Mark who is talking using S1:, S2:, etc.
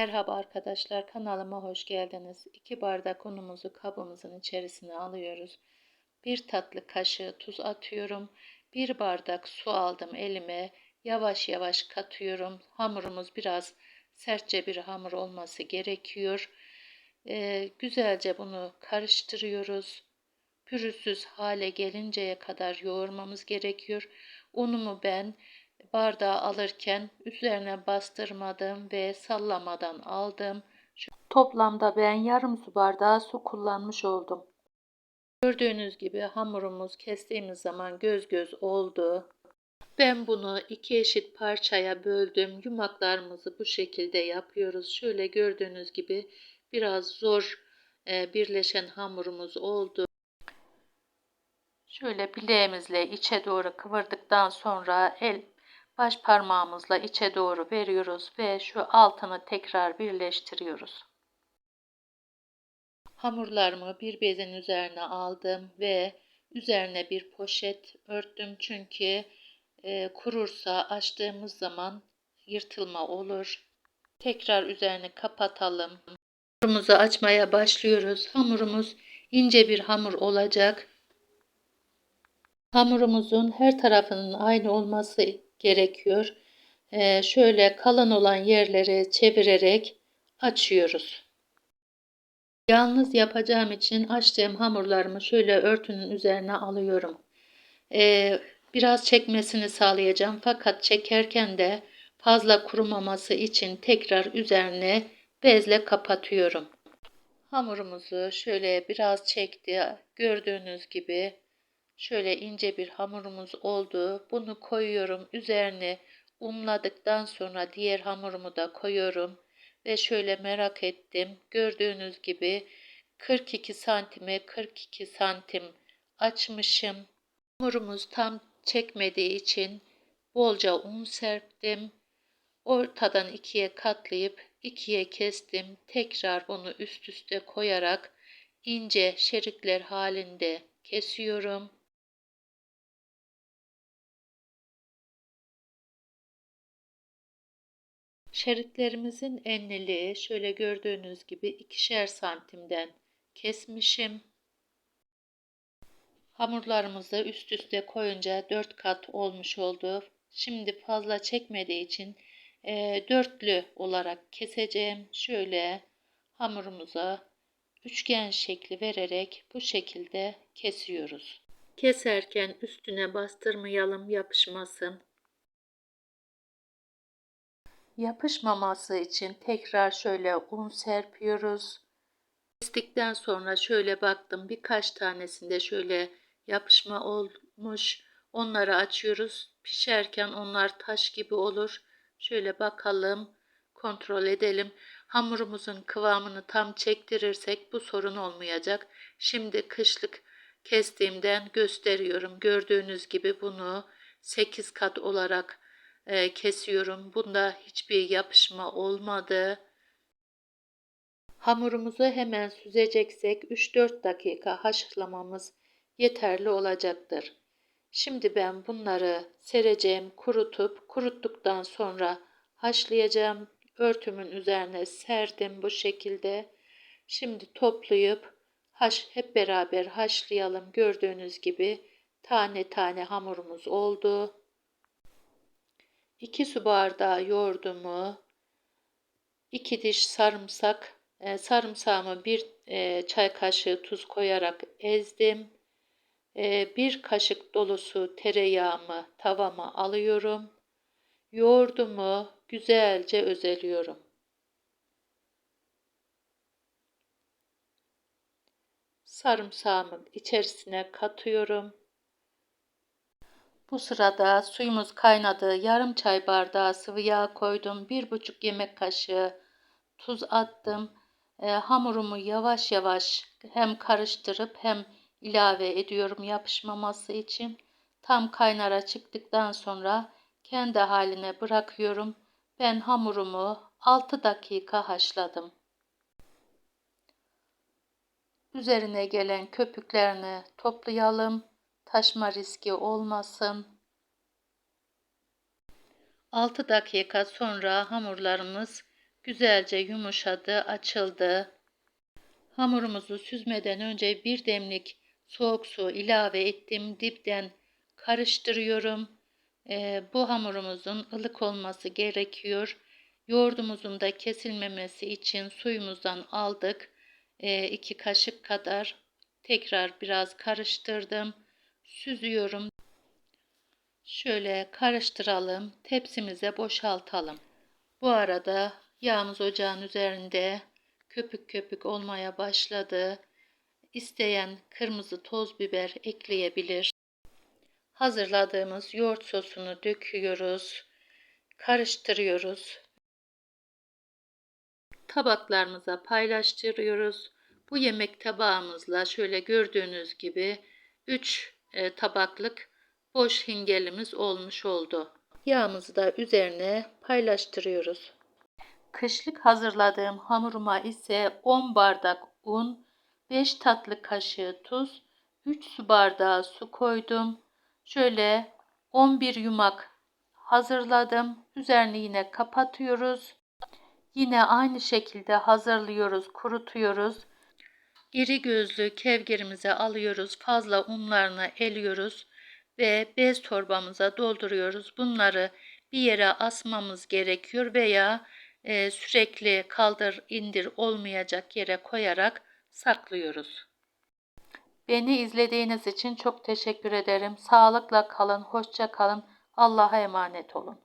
S1: Merhaba arkadaşlar kanalıma hoş geldiniz. 2 bardak unumuzu kabımızın içerisine alıyoruz. 1 tatlı kaşığı tuz atıyorum. 1 bardak su aldım elime. Yavaş yavaş katıyorum. Hamurumuz biraz sertçe bir hamur olması gerekiyor. Ee, güzelce bunu karıştırıyoruz. Pürüzsüz hale gelinceye kadar yoğurmamız gerekiyor. Unumu ben bardağı alırken üzerine bastırmadım ve sallamadan aldım. Toplamda ben yarım su bardağı su kullanmış oldum. Gördüğünüz gibi hamurumuz kestiğimiz zaman göz göz oldu. Ben bunu iki eşit parçaya böldüm. Yumaklarımızı bu şekilde yapıyoruz. Şöyle gördüğünüz gibi biraz zor e, birleşen hamurumuz oldu. Şöyle bileğimizle içe doğru kıvırdıktan sonra el baş parmağımızla içe doğru veriyoruz ve şu altını tekrar birleştiriyoruz. Hamurlarımı bir bezin üzerine aldım ve üzerine bir poşet örttüm çünkü e, kurursa açtığımız zaman yırtılma olur. Tekrar üzerini kapatalım. Hamurumuzu açmaya başlıyoruz. Hamurumuz ince bir hamur olacak. Hamurumuzun her tarafının aynı olması gerekiyor. Ee, şöyle kalın olan yerleri çevirerek açıyoruz. Yalnız yapacağım için açtığım hamurlarımı şöyle örtünün üzerine alıyorum. Ee, biraz çekmesini sağlayacağım fakat çekerken de fazla kurumaması için tekrar üzerine bezle kapatıyorum. Hamurumuzu şöyle biraz çekti. Gördüğünüz gibi Şöyle ince bir hamurumuz oldu. Bunu koyuyorum. Üzerine unladıktan sonra diğer hamurumu da koyuyorum. Ve şöyle merak ettim. Gördüğünüz gibi 42 santime 42 santim açmışım. Hamurumuz tam çekmediği için bolca un serptim. Ortadan ikiye katlayıp ikiye kestim. Tekrar bunu üst üste koyarak ince şeritler halinde kesiyorum. Şeritlerimizin enliliği şöyle gördüğünüz gibi ikişer santimden kesmişim. Hamurlarımızı üst üste koyunca dört kat olmuş oldu. Şimdi fazla çekmediği için e, dörtlü olarak keseceğim. Şöyle hamurumuza üçgen şekli vererek bu şekilde kesiyoruz. Keserken üstüne bastırmayalım yapışmasın. Yapışmaması için tekrar şöyle un serpiyoruz. Kestikten sonra şöyle baktım birkaç tanesinde şöyle yapışma olmuş. Onları açıyoruz. Pişerken onlar taş gibi olur. Şöyle bakalım, kontrol edelim. Hamurumuzun kıvamını tam çektirirsek bu sorun olmayacak. Şimdi kışlık kestiğimden gösteriyorum. Gördüğünüz gibi bunu 8 kat olarak e, kesiyorum. Bunda hiçbir yapışma olmadı. Hamurumuzu hemen süzeceksek 3-4 dakika haşlamamız yeterli olacaktır. Şimdi ben bunları sereceğim, kurutup kuruttuktan sonra haşlayacağım. Örtümün üzerine serdim bu şekilde. Şimdi toplayıp haş hep beraber haşlayalım. Gördüğünüz gibi tane tane hamurumuz oldu. 2 su bardağı yoğurdumu, 2 diş sarımsak, e, sarımsağımı bir e, çay kaşığı tuz koyarak ezdim. E, bir kaşık dolusu tereyağımı tavama alıyorum. Yoğurdumu güzelce özeliyorum. Sarımsağımı içerisine katıyorum. Bu sırada suyumuz kaynadı. Yarım çay bardağı sıvı yağ koydum. Bir buçuk yemek kaşığı tuz attım. E, hamurumu yavaş yavaş hem karıştırıp hem ilave ediyorum yapışmaması için. Tam kaynara çıktıktan sonra kendi haline bırakıyorum. Ben hamurumu 6 dakika haşladım. Üzerine gelen köpüklerini toplayalım taşma riski olmasın. 6 dakika sonra hamurlarımız güzelce yumuşadı, açıldı. Hamurumuzu süzmeden önce bir demlik soğuk su ilave ettim. Dipten karıştırıyorum. Ee, bu hamurumuzun ılık olması gerekiyor. Yoğurdumuzun da kesilmemesi için suyumuzdan aldık. 2 kaşık kadar tekrar biraz karıştırdım. Süzüyorum. Şöyle karıştıralım. Tepsimize boşaltalım. Bu arada yağımız ocağın üzerinde köpük köpük olmaya başladı. İsteyen kırmızı toz biber ekleyebilir. Hazırladığımız yoğurt sosunu döküyoruz. Karıştırıyoruz. Tabaklarımıza paylaştırıyoruz. Bu yemek tabağımızla şöyle gördüğünüz gibi 3 e, tabaklık boş hingelimiz olmuş oldu. Yağımızı da üzerine paylaştırıyoruz. Kışlık hazırladığım hamuruma ise 10 bardak un, 5 tatlı kaşığı tuz, 3 su bardağı su koydum. Şöyle 11 yumak hazırladım. Üzerini yine kapatıyoruz. Yine aynı şekilde hazırlıyoruz, kurutuyoruz. İri gözlü kevgirimize alıyoruz. Fazla unlarını eliyoruz ve bez torbamıza dolduruyoruz. Bunları bir yere asmamız gerekiyor veya e, sürekli kaldır indir olmayacak yere koyarak saklıyoruz. Beni izlediğiniz için çok teşekkür ederim. Sağlıkla kalın, hoşça kalın. Allah'a emanet olun.